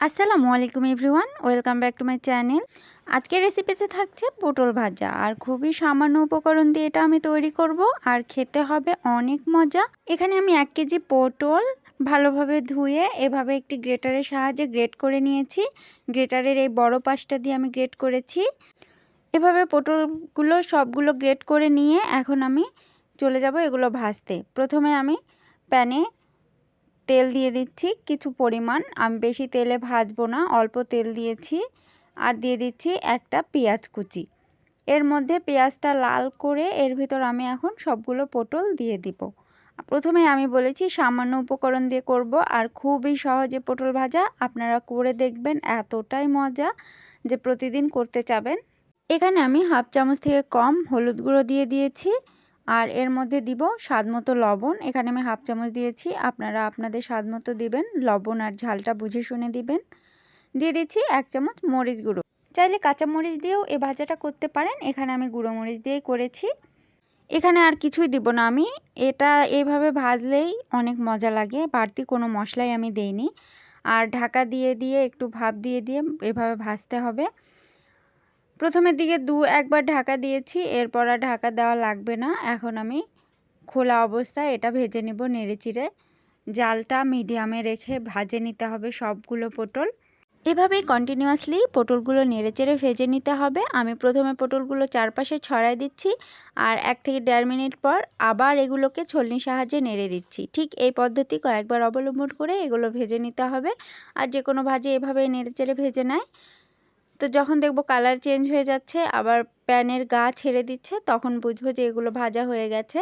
আসসালামু আলাইকুম everyone, welcome back to my channel. আজকের রেসিপিতে থাকছে পটল ভাজা, আর খুবই সামান্য উপকরণ দিয়ে এটা আমি তৈরি করব, আর খেতে হবে অনেক মজা। এখানে আমি এক কেজি পটল ভালোভাবে ধুয়ে এভাবে একটি গ্রেটারের সাহায্যে গ্রেট করে নিয়েছি। গ্রেটারের এই বড় পাশটা দিয়ে আমি গ্রেট করেছি। এভাবে পটলগুলো সবগুলো গ্রেট করে নিয়ে এখন আমি চলে যাব এগুলো ভাজতে। প্রথমে আমি প্যানে তেল দিয়ে দিচ্ছি, কিছু পরিমাণ। আমি বেশি তেলে ভাজবো না, অল্প তেল দিয়েছি। আর দিয়ে দিচ্ছি একটা পেঁয়াজ কুচি। এর মধ্যে পেঁয়াজটা লাল করে এর ভিতর আমি এখন সবগুলো পটল দিয়ে দিব। প্রথমে আমি বলেছি সামান্য উপকরণ দিয়ে করব, আর খুবই সহজে পটল ভাজা। আপনারা করে দেখবেন, এতটাই মজা যে প্রতিদিন করতে চাবেন। এখানে আমি হাফ চামচ থেকে কম হলুদ গুঁড়ো দিয়ে দিয়েছি। আর এর মধ্যে দিব স্বাদ মতো লবণ। এখানে আমি হাফ চামচ দিয়েছি। আপনারা আপনাদের স্বাদ মতো দিবেন। লবণ আর ঝালটা বুঝে শুনে দিবেন। দিয়ে দিচ্ছি এক চামচ মরিচ গুঁড়ো। চাইলে কাঁচা মরিচ দিয়েও এ ভাজাটা করতে পারেন। এখানে আমি গুঁড়ো মরিচ দিয়েই করেছি। এখানে আর কিছুই দিব না আমি। এটা এইভাবে ভাজলেই অনেক মজা লাগে। বাড়তি কোনো মশলাই আমি দেইনি। আর ঢাকা দিয়ে দিয়ে, একটু ভাপ দিয়ে দিয়ে এভাবে ভাজতে হবে। প্রথমের দিকে দু একবার ঢাকা দিয়েছি, এরপর আর ঢাকা দেওয়া লাগবে না। এখন আমি খোলা অবস্থায় এটা ভেজে নিব নেড়েচিড়ে জালটা মিডিয়ামে রেখে ভাজে নিতে হবে সবগুলো পটল। এভাবেই কন্টিনিউয়াসলি পটলগুলো নেড়েচেড়ে ভেজে নিতে হবে। আমি প্রথমে পটলগুলো চারপাশে ছড়াই দিচ্ছি আর এক থেকে দেড় মিনিট পর আবার এগুলোকে ছলনির সাহায্যে নেড়ে দিচ্ছি। ঠিক এই পদ্ধতি কয়েকবার অবলম্বন করে এগুলো ভেজে নিতে হবে। আর যে কোনো ভাজে এভাবেই নেড়েচেড়ে ভেজে নেয়। তো যখন দেখব কালার চেঞ্জ হয়ে যাচ্ছে, আবার প্যানের গা ছেড়ে দিচ্ছে, তখন বুঝব যে এগুলো ভাজা হয়ে গেছে।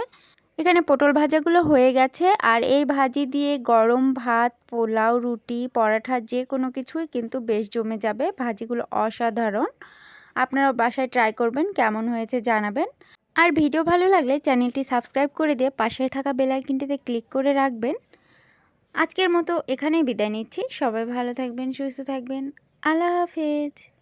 এখানে পটল ভাজাগুলো হয়ে গেছে, আর এই ভাজি দিয়ে গরম ভাত, পোলাও, রুটি, পরাঠা যে কোনো কিছুই কিন্তু বেশ জমে যাবে। ভাজিগুলো অসাধারণ। আপনারা বাসায় ট্রাই করবেন, কেমন হয়েছে জানাবেন। আর ভিডিও ভালো লাগলে চ্যানেলটি সাবস্ক্রাইব করে দিয়ে পাশে থাকা বেলাইকিনটিতে ক্লিক করে রাখবেন। আজকের মতো এখানেই বিদায় নিচ্ছি। সবাই ভালো থাকবেন, সুস্থ থাকবেন। আল্লাহ হাফেজ।